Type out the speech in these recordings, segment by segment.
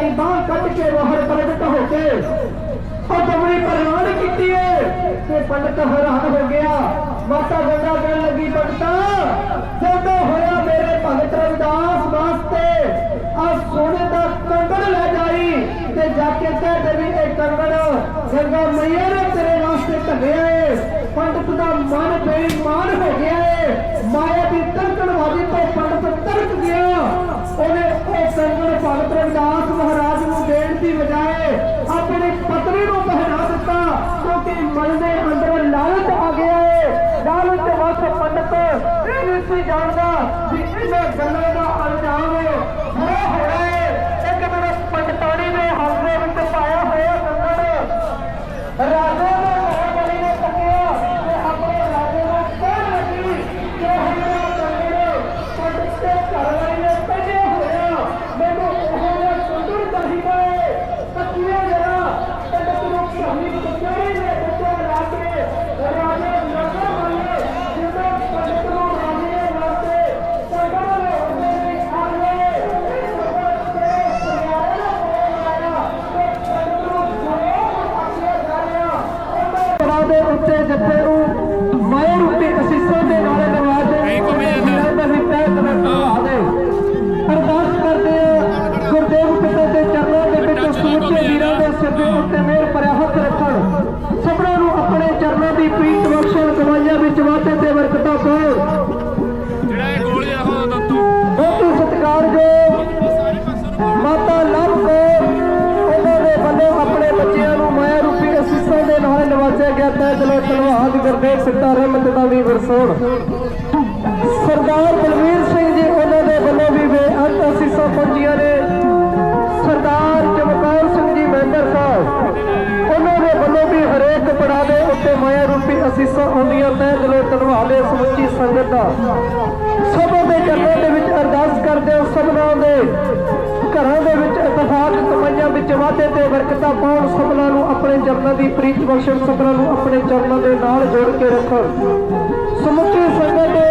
ਚੂੜੇ ਬਾਹ ਕੱਢ ਕੇ ਬਾਹਰ ਪ੍ਰਗਟ ਹੋ ਕੇ ਉਹ ਦਮੜੀ ਪ੍ਰਵਾਨ ਕੀਤੀ ਹੈ ਤੇ ਪੰਡਤ ਹੈਰਾਨ ਹੋ ਗਿਆ। ਮਾਤਾ ਗੰਗਾ ਕਹਿਣ ਲੱਗੀ ਪੰਡਤਾ ਜਦੋਂ ਹੋਇਆ ਮੇਰੇ ਭਗਤ ਰਵਿਦਾਸ ਵਾਸਤੇ, ਆ ਸੋਨੇ ਦਾ ਕੰਗਣ ਲੈ ਜਾਈ ਤੇ ਜਾ ਕੇ ਕਹਿ ਦੇਵੀ, ਇਹ ਕੰਗਣ ਗੰਗਾ ਮਈਆ ਨੇ ਤੇਰੇ ਵਾਸਤੇ ਧਰਿਆ ਏ। ਪੰਡਤ ਦਾ ਮਨ ਬੇਈਮਾਨ ਹੋ ਗਿਆ ਏ। ਮਾਇਆ ਦੀ ਤਰਕਣਵਾਦੀ ਤੋਂ ਪੰਡਤ ਤਰਕ ਗਿਆ। ਉਹਨੇ ਉਹ ਕੰਗਣ ਭਗਤ ਰਵਿਦਾਸ ਮਹਾਰਾਜ ਨੂੰ ਦੇਣ ਦੀ ਬਜਾਏ ਆਪਣੀ ਪਤਨੀ ਨੂੰ ਪਹਿਨਾ ਦਿੱਤਾ ਕਿਉਂਕਿ ਮਨ ਦੇ ਅੰਦਰ ਲਾਲਚ ਆ ਗਿਆ ਏ ਲਾਲਚ ਵਸ ਪੰਡਤ ਇਹ ਨਹੀਂ ਸੀ ਜਾਣਦਾ ਵੀ ਇਹਨਾਂ ਗੱਲਾਂ ਦਾ ਅੰਜਾਮ ਬੁਰਾ ਹੋਣਾ ਗੁਰਦੇਵ ਸਿੱਧਾ ਰਹਿਮਤ ਦਾ ਵਰਸੋਣ। ਸਰਦਾਰ ਬਲਵੀਰ ਸਿੰਘ ਜੀ, ਉਹਨਾਂ ਦੇ ਵੱਲੋਂ ਵੀ ਬੇਅੰਤ ਅਸੀਸਾਂ ਪਹੁੰਚੀਆਂ ਨੇ। ਸਰਦਾਰ ਚਮਕੌਰ ਸਿੰਘ ਜੀ, ਮੈਂਬਰ ਸਾਹਿਬ, ਉਹਨਾਂ ਦੇ ਵੱਲੋਂ ਵੀ ਹਰੇਕ ਪੜਾਅ ਦੇ ਉੱਤੇ ਮਾਇਆ ਰੂਪੀ ਅਸੀਸਾਂ ਆਉਂਦੀਆਂ ਤੈ ਦਿਲੋਂ ਧੰਨਵਾਦ ਹੈ ਸਮੁੱਚੀ ਸੰਗਤ ਦਾ। ਸਭਾ ਦੇ ਚਰਨਾਂ ਦੇ ਵਿੱਚ ਅਰਦਾਸ ਕਰਦੇ ਹਾਂ ਸਭਨਾਂ ਦੇ। ਘਰਾਂ ਦੇ ਵਿੱਚ ਇਤਫਾਕ ਕਮਾਈਆਂ ਵਿੱਚ ਵਾਧੇ ਤੇ ਬਰਕਤਾਂ ਪਾਉਣ ਸਭਨਾਂ ਨੂੰ ਆਪਣੇ ਚਰਨਾਂ ਦੀ ਪ੍ਰੀਤ ਬਖਸ਼ਣ ਸਭਨਾਂ ਨੂੰ ਆਪਣੇ ਚਰਨਾਂ ਦੇ ਨਾਲ ਜੋੜ ਕੇ ਰੱਖਣ। ਸਮੁੱਚੀ ਸੰਗਤ ਦੇ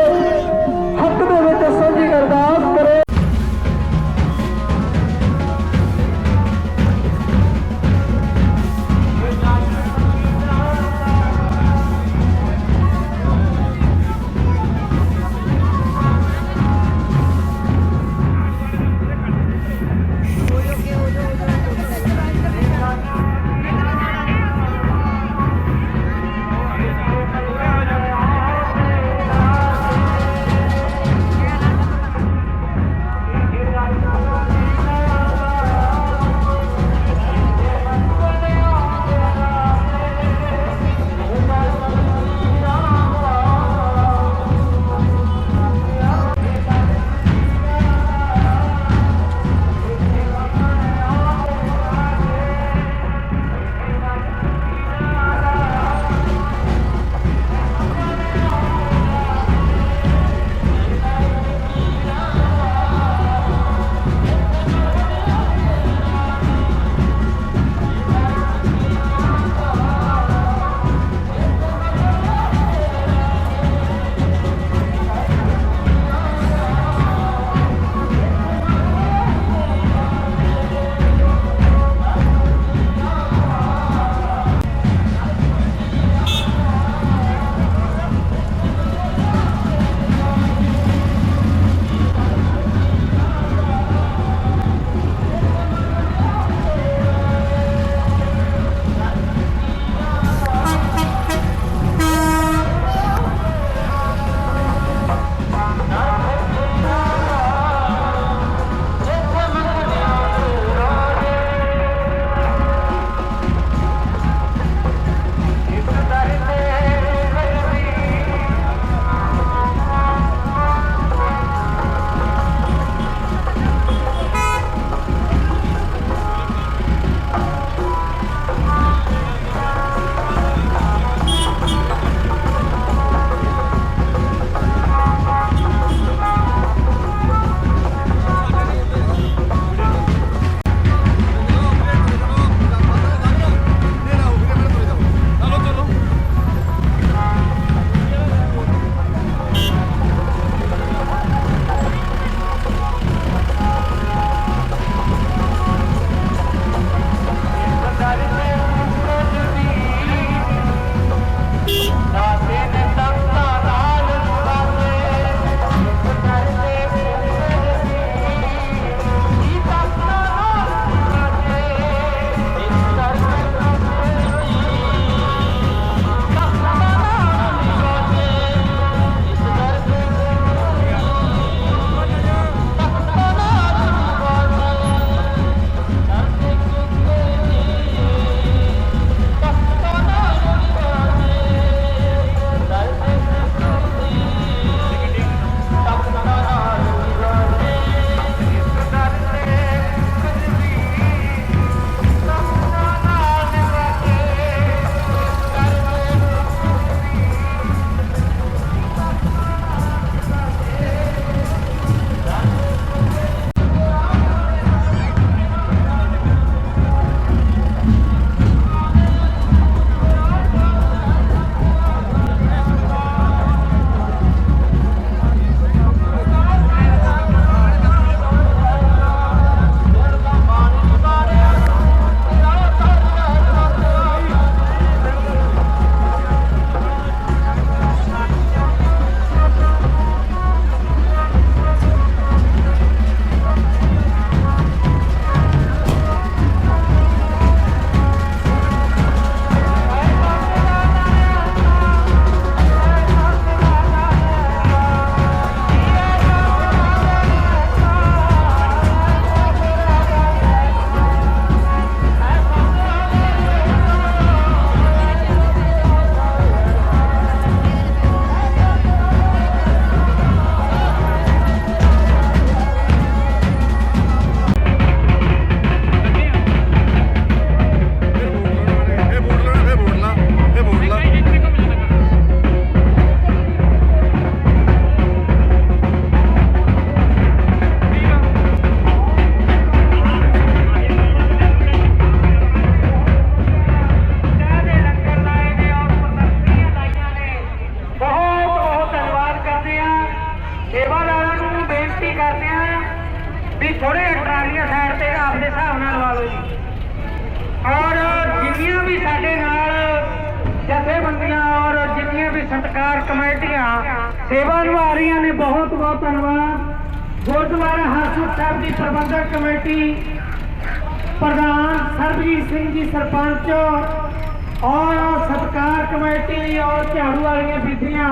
ਝਾੜੂ ਵਾਲੀਆਂ ਬੀਬੀਆਂ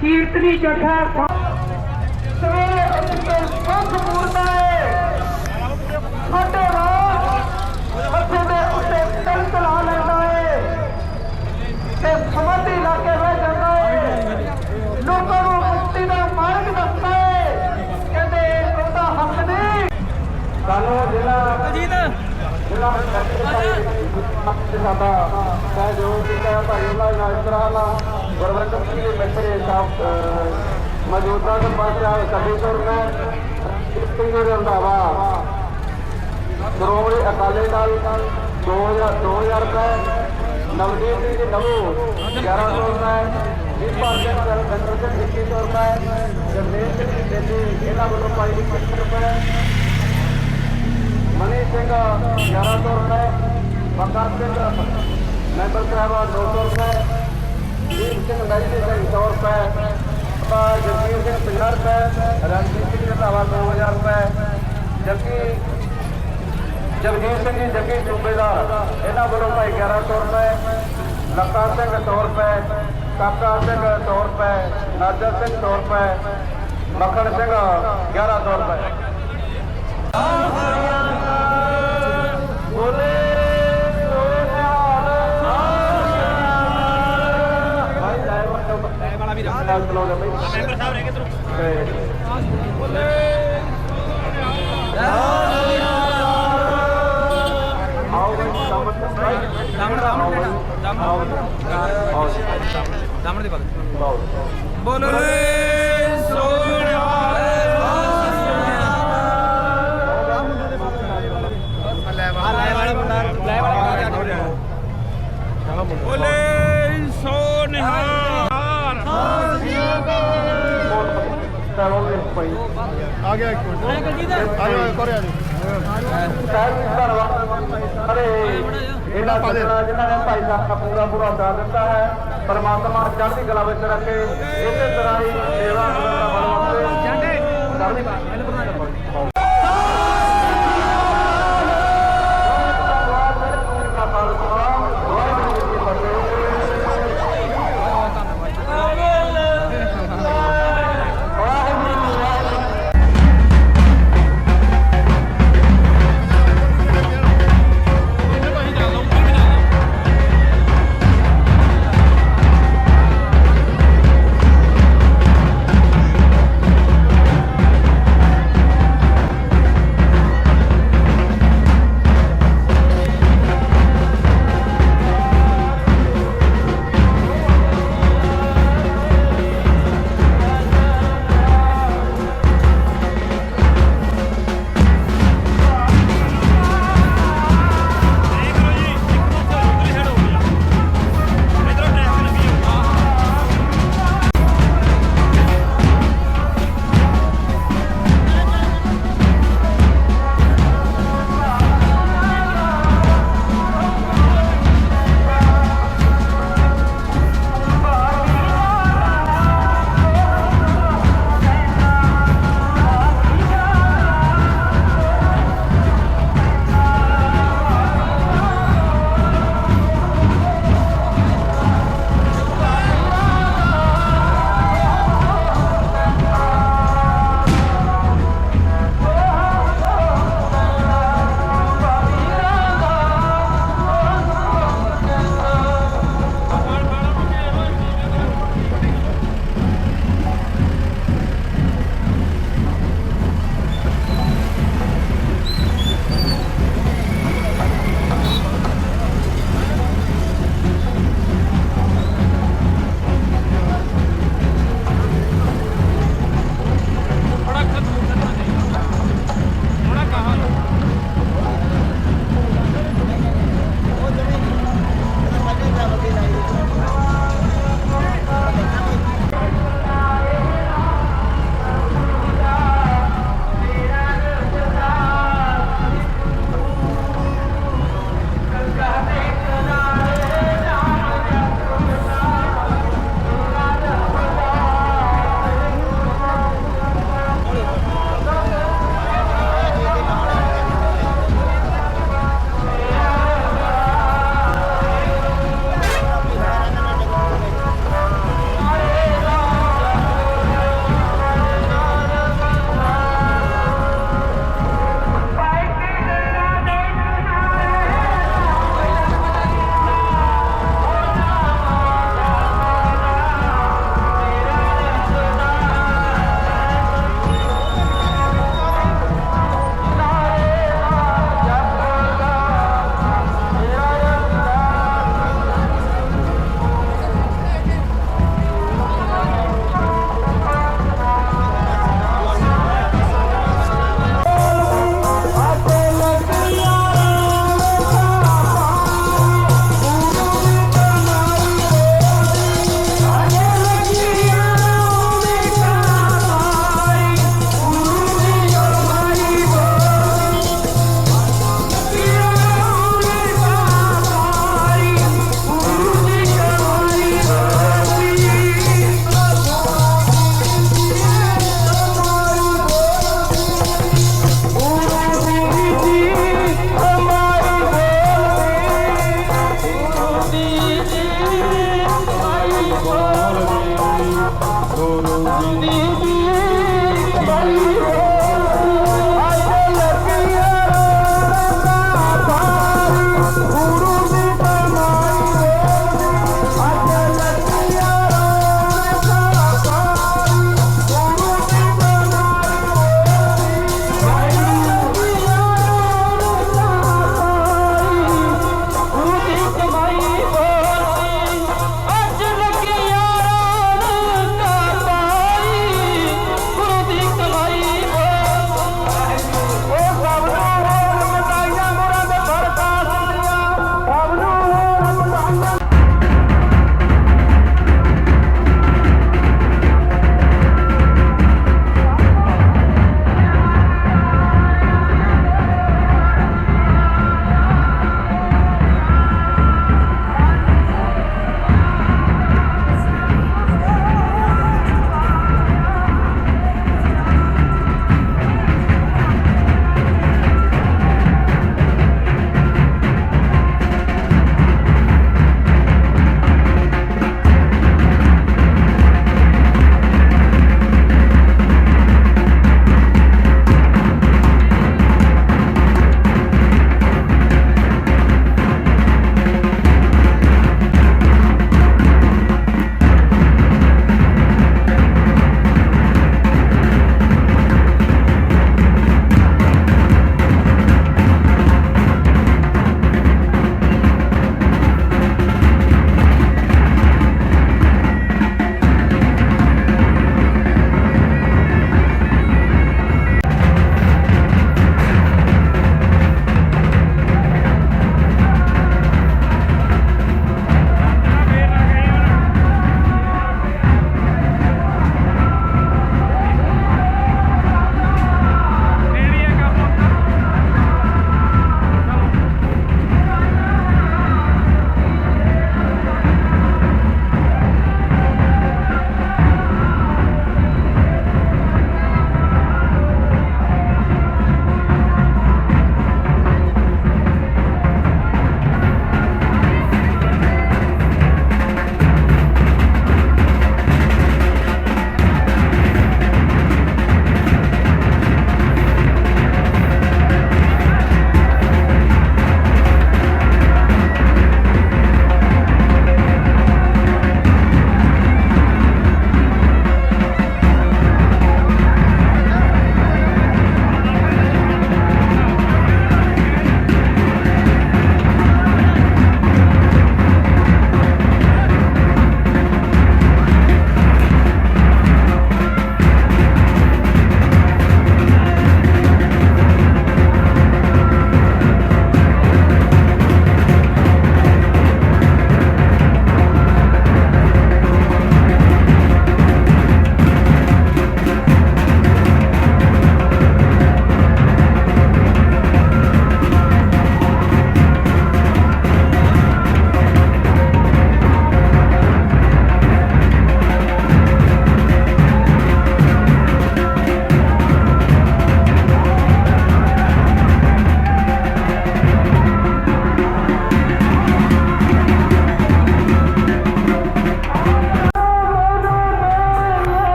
ਕੀਰਤਨੀ ਜਥਾ ਸਵੇਰੇ ਉੱਠ ਕੇ ਸੁਖ ਪੂਰਦਾ ਹੈ ਸਾਡੇ ਰਾਤ ਮੱਥੇ ਦੇ ਉੱਤੇ ਤਿਲ ਚਲਾ ਲੈਂਦਾ ਹੈ ਤੇ ਸਮਾਧੀ ਲਾ ਕੇ ਰਹਿ ਜਾਂਦਾ ਹੈ ਲੋਕਾਂ ਨੂੰ ਮੁਕਤੀ ਦਾ ਮਾਰਗ ਦੱਸਦਾ ਹੈ ਕਹਿੰਦੇ ਉਹਦਾ ਹੱਕ ਨਹੀਂ। ਸਾਨੂੰ ਜਿਹੜਾ ਜਿਹੜਾ ਸਾਡਾ ਸਹਿਯੋਗ ਕੀਤਾ ਭਾਈ ਉਹਨਾਂ ਨਾਲ ਇਸ ਤਰ੍ਹਾਂ ਨਾਲ ਗੁਰਵੰਤ ਸਿੰਘ ਦੇ ਮਿੱਤਰੇ ਸਾਹਿਬ ਮੌਜੂਦਾ ਸਰਪੰਚ ਸਾਹਿਬ ਕੱਢੀ ਤੋਂ ਮੈਂ ਸਿੰਘ ਦੇ ਰੰਧਾਵਾ ਸ਼੍ਰੋਮਣੀ ਅਕਾਲੀ ਦਲ 2000 2000 ਰੁਪਏ ਨਵਦੀਪ ਸਿੰਘ ਜੀ ਨਵੂ 1100 ਰੁਪਏ ਇਸ ਪਾਸੇ ਰਵਿੰਦਰ ਸਿੰਘ 2100 ਰੁਪਏ ਜਗਦੇਵ ਸਿੰਘ ਜੀ ਦੇਸੀ ਇਹਨਾਂ ਵੱਲੋਂ बर्दाश्त कर मेंबर साहब नौ सौ रुपए दीप सिंह डाइजी सिंह सौ सिंह रणजीत सिंह रंधावा दो हज़ार रुपए जबकि जगजीत सिंह जी जबकि सूबेदार, इन्हों वालों भाई ग्यारह सौ रुपए लखा सिंह सौ रुपए काका सिंह सौ रुपए, नाजर सिंह सौ रुपए मक्खन सिंह ग्यारह सौ रुपए। ਮੈਂਬਰ ਸਾਹਿਬ ਰਹਿ ਗਏ ਤਰ ਆਓ ਬਈ ਸਾਹਮਣੇ ਸਾਹਮਣੇ। ਸਾਹਮਣੇ ਆਓ ਸਾਹਮਣੇ ਦੇ ਆਓ ਬੋਲੇ। ਚਲੋ ਜੀ ਭਾਈ। ਆ ਗਿਆ ਇੱਕ ਮਿੰਟ। ਆ ਜਾ ਕੋਰੇ ਆ ਜਾ ਸਾਹਿਬ ਜੀ ਧੰਨਵਾਦ ਅਰੇ ਇਹਨਾਂ ਸੱਜਣਾ ਜਿਨ੍ਹਾਂ ਨੇ ਭਾਈ ਸਾਹਿਬ ਦਾ ਪੂਰਾ ਪੂਰਾ ਸਾਥ ਦਿੱਤਾ ਹੈ। ਪਰਮਾਤਮਾ ਚੜ੍ਹਦੀ ਕਲਾ ਵਿੱਚ ਰੱਖੇ। ਇਸੇ ਤਰ੍ਹਾਂ ਹੀ ਸੇਵਾ ਕਰਨ ਦਾ ਬਲ ਬਖਸ਼ੇ